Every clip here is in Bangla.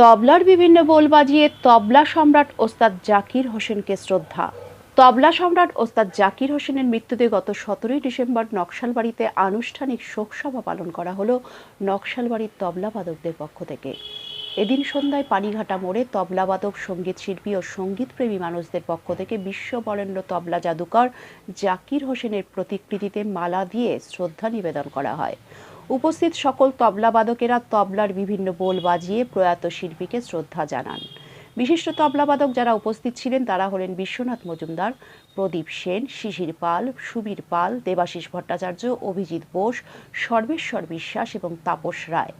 তবলার বিভিন্ন বোল বাজিয়ে তবলা সম্রাট ওস্তাদ জাকির হোসেনকে শ্রদ্ধা। তবলা সম্রাট ওস্তাদ জাকির হোসেনের মৃত্যুতে গত সতেরোই ডিসেম্বর নকশালবাড়িতে আনুষ্ঠানিক শোকসভা পালন করা হলো নকশালবাড়ির তবলাবাদকদের পক্ষ থেকে। এদিন সন্ধ্যায় পানিঘাটা মোড়ে তবলাবাদক সংগীত শিল্পী ও সঙ্গীতপ্রেমী মানুষদের পক্ষ থেকে বিশ্ববরেণ্য তবলা জাদুকর জাকির হোসেনের প্রতিকৃতিতে মালা দিয়ে শ্রদ্ধা নিবেদন করা হয়। উপস্থিত সকল তবলাবাদকেরা তবলার বিভিন্ন বোল বাজিয়ে প্রয়াত শিল্পীকে শ্রদ্ধা জানান। বিশিষ্ট তবলাবাদক যারা উপস্থিত ছিলেন তারা হলেন বিশ্বনাথ মজুমদার, প্রদীপ সেন, শিশির পাল, সুবীর পাল, দেবাশিস ভট্টাচার্য, অভিজিৎ বোস, সর্বেশ্বর বিশ্বাস এবং তাপস রায়।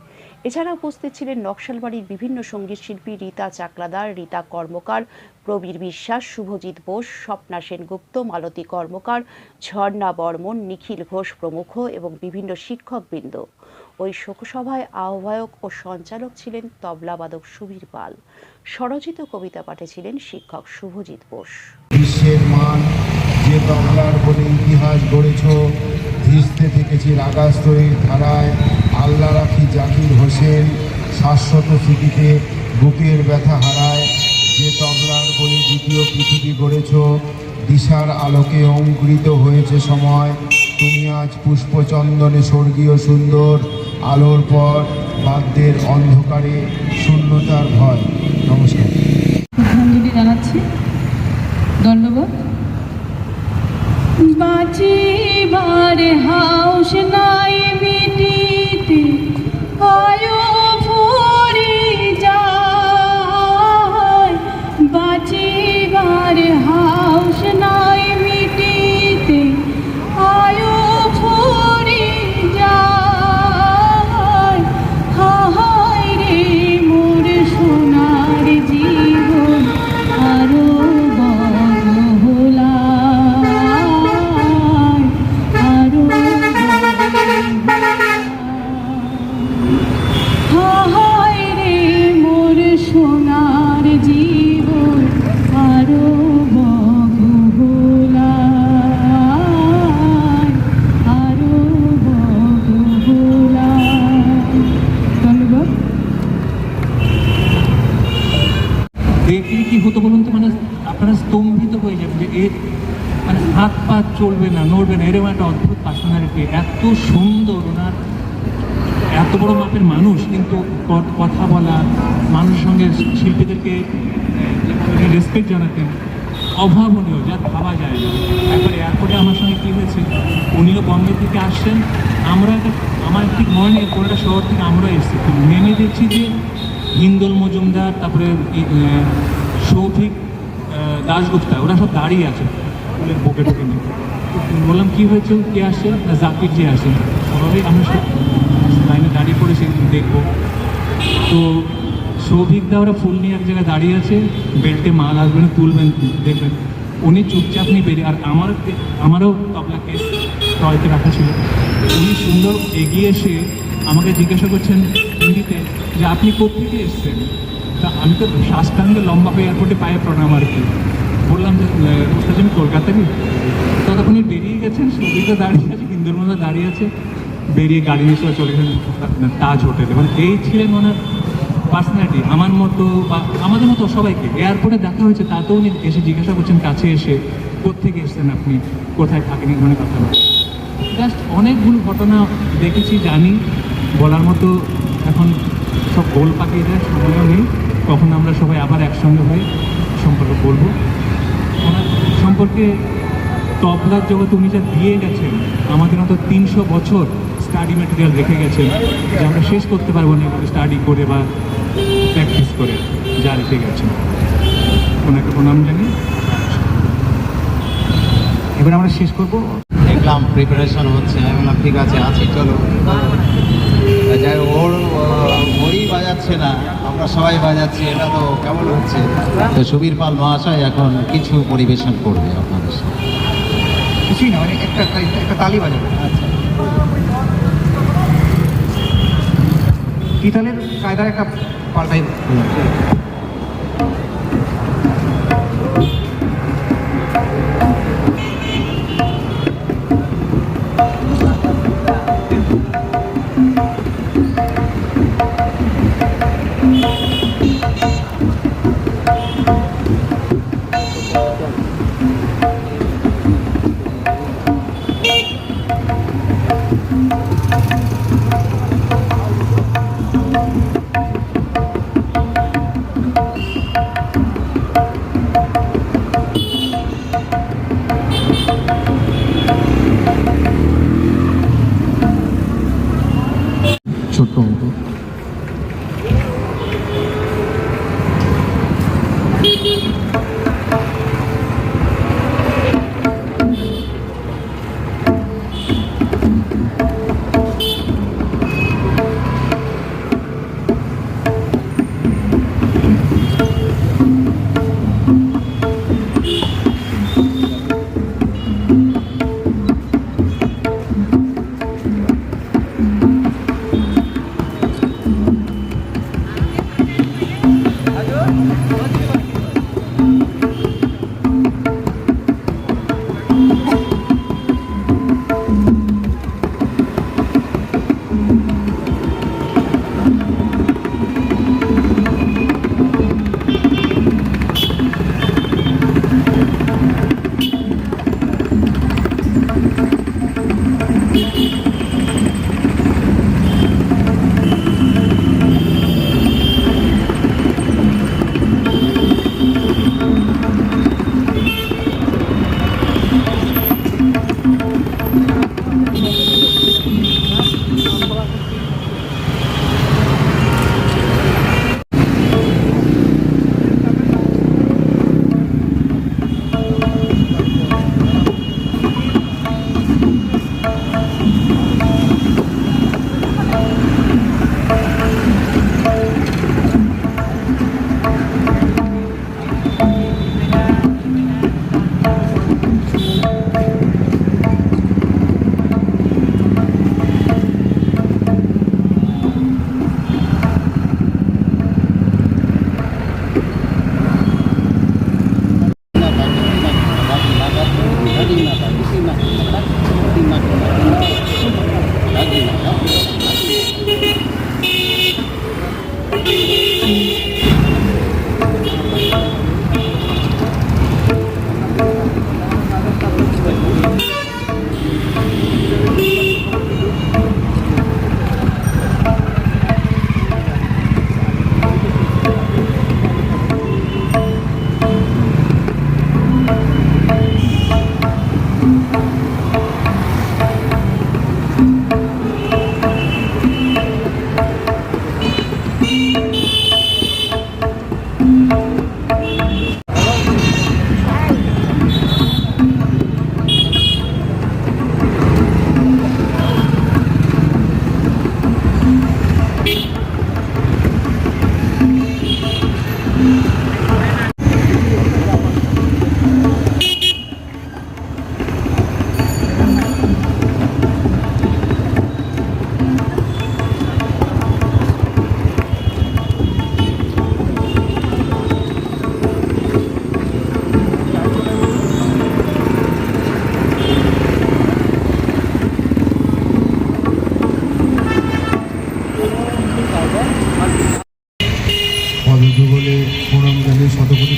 এছাড়া উপস্থিত ছিলেন নকশালবাড়ির বিভিন্ন সংগীত শিল্পী রীতা চাকলাদার, রীতা কর্মকার, প্রবীর বিশ্বাস, শুভজিৎ বোস, স্বপ্না সেনগুপ্ত, মালতী কর্মকার, ঝর্ণা বর্মন, নিখিল ঘোষ প্রমুখ এবং বিভিন্ন শিক্ষকবৃন্দ। ওই শোকসভায় আহ্বায়ক ও সঞ্চালক ছিলেন তবলাবাদক সুবীর পাল। স্বরচিত কবিতা পাঠে ছিলেন শিক্ষক শুভজিৎ বোস। বিশ্বের মান যে তবলার বলে ইতিহাস গড়েছ, ভিজতে থেকেছি রাগাস্তরীর ধারায়। আল্লাহ রাখি জাকির হোসেন শাশ্বত স্মৃতিতে বুকের ব্যথা হারায়। যে তবলার বলে দ্বিতীয় পৃথিবী গড়েছ, দিশার আলোকে অঙ্কুরিত হয়েছে সময়। তুমি আজ পুষ্পচন্দনে স্বর্গীয় সুন্দর আলোর পর বাদ্যের অন্ধকারে শূন্যতার ভয়। নমস্কার। জানাচ্ছি, ধন্যবাদ। হাউস নাই মিটিতে আয়ো চলবে না, নড়বে না। এরকম একটা অদ্ভুত পার্সোনালিটি এত সুন্দর ওনার। এত বড় মাপের মানুষ, কিন্তু কথা বলা, মানুষের সঙ্গে শিল্পীদেরকে রেসপেক্ট জানাতেন অভাবনীয়, যা ভাবা যায় না। একবার এয়ারপোর্টে আমার সঙ্গে কী হয়েছে, উনিও বম্বে থেকে আসছেন। আমরা একটা, আমার ঠিক মনে নেই কোনটা শহর থেকে আমরা এসেছি। নেমে দেখছি যে হিন্দল মজুমদার, তারপরে সৌভিক দাশগুপ্তা, ওরা সব দাঁড়িয়ে আছে। ফুলের বুকে টুকে নিয়ে বললাম, কী হয়েছে? কে আসছে? না, জাকির যে আসে। স্বাভাবিক আমরা সব লাইনে দাঁড়িয়ে পড়ে সেদিন দেখব। তো সৌভিক দা, ওরা ফুল নিয়ে এক জায়গায় দাঁড়িয়ে আছে। বেল্টে মাল আসবেন তুলবেন দেখবেন। উনি চুপচাপ নিয়ে বেরিয়ে। আর আমার আমারও তবলা কেস টয়তে রাখা ছিল। উনি সুন্দর এগিয়ে এসে আমাকে জিজ্ঞাসা করছেন হিন্দিতে যে আপনি কোথেকে এসছেন? তা আমি তো শ্বাসটাঙ্গে লম্বা হয়ে এয়ারপোর্টে পায়ে প্রণাম আর কি। বললাম যে ওস্তাদ আমি কলকাতারই ততক্ষণই বেরিয়ে গেছেন সৌভিকও দাঁড়িয়ে আছে হিন্দুর মধ্যে দাঁড়িয়ে আছে, বেরিয়ে গাড়ি নিয়ে চলে গেলেন তাজ হোটেলে। মানে এই ছিলেন ওনার পার্সোনালিটি আমার মতো বা আমাদের মতো সবাইকে। এয়ারপোর্টে দেখা হয়েছে, তাতেও উনি এসে জিজ্ঞাসা করছেন, কাছে এসে কোথেকে এসেছেন আপনি? কোথায় থাকেন? এই ধরনের কথা। জাস্ট অনেকগুলো ঘটনা দেখেছি, জানি, বলার মতো এখন সব গোল পাকিয়ে যায় সময়ও নেই। কখন আমরা সবাই আবার একসঙ্গে হয়ে সম্পর্ক বলব সম্পর্কে তবলার জগতে উনি যা দিয়ে গেছেন, আমাদের মতো তিনশো বছর স্টাডি ম্যাটেরিয়াল রেখে গেছেন, যে আমরা শেষ করতে পারব না স্টাডি করে বা প্র্যাকটিস করে যা রেখে গেছেন। ওনাকে প্রণাম জানি এবার আমরা শেষ করব। দেখলাম প্রিপারেশন হচ্ছে আমি ঠিক আছে, আছি, চলো। যাই ওর বাজাচ্ছে না আমরা সবাই বাজাচ্ছি এটা তো কেমন হচ্ছে? তো সুবীর পাল মহাশয় এখন কিছু পরিবেশন করবে আপনাদের সাথে কিছুই না মানে একটা একটা তালি বাজাবে। আচ্ছা। কি তালের কায়দার একটা পাল্টাই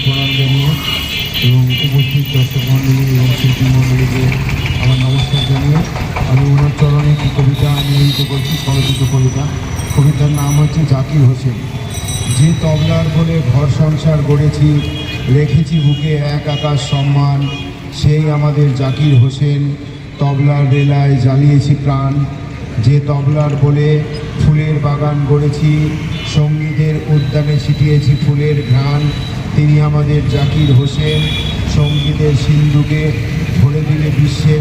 প্রণাম জানিয়ে এবং উপস্থিত দর্শক মণ্ডলী এবং শিল্পী মণ্ডলীকে আমার নমস্কার জানিয়ে আমি ওনার চরণে একটি কবিতা নিবেদিত করছি স্বরচিত কবিতা। কবিতার নাম হচ্ছে জাকির হোসেন। যে তবলার বলে ঘর সংসার গড়েছি, রেখেছি বুকে এক আকাশ সম্মান, সেই আমাদের জাকির হোসেন। তবলার বেলায় জ্বালিয়েছি প্রাণ। যে তবলার বলে ফুলের বাগান গড়েছি সঙ্গীতের উদ্যানে ছিটিয়েছি ফুলের ঘ্রাণ। তিনি আমাদের জাকির হোসেন সঙ্গীতের সিন্ধুকে ভরে দিলে বিশ্বের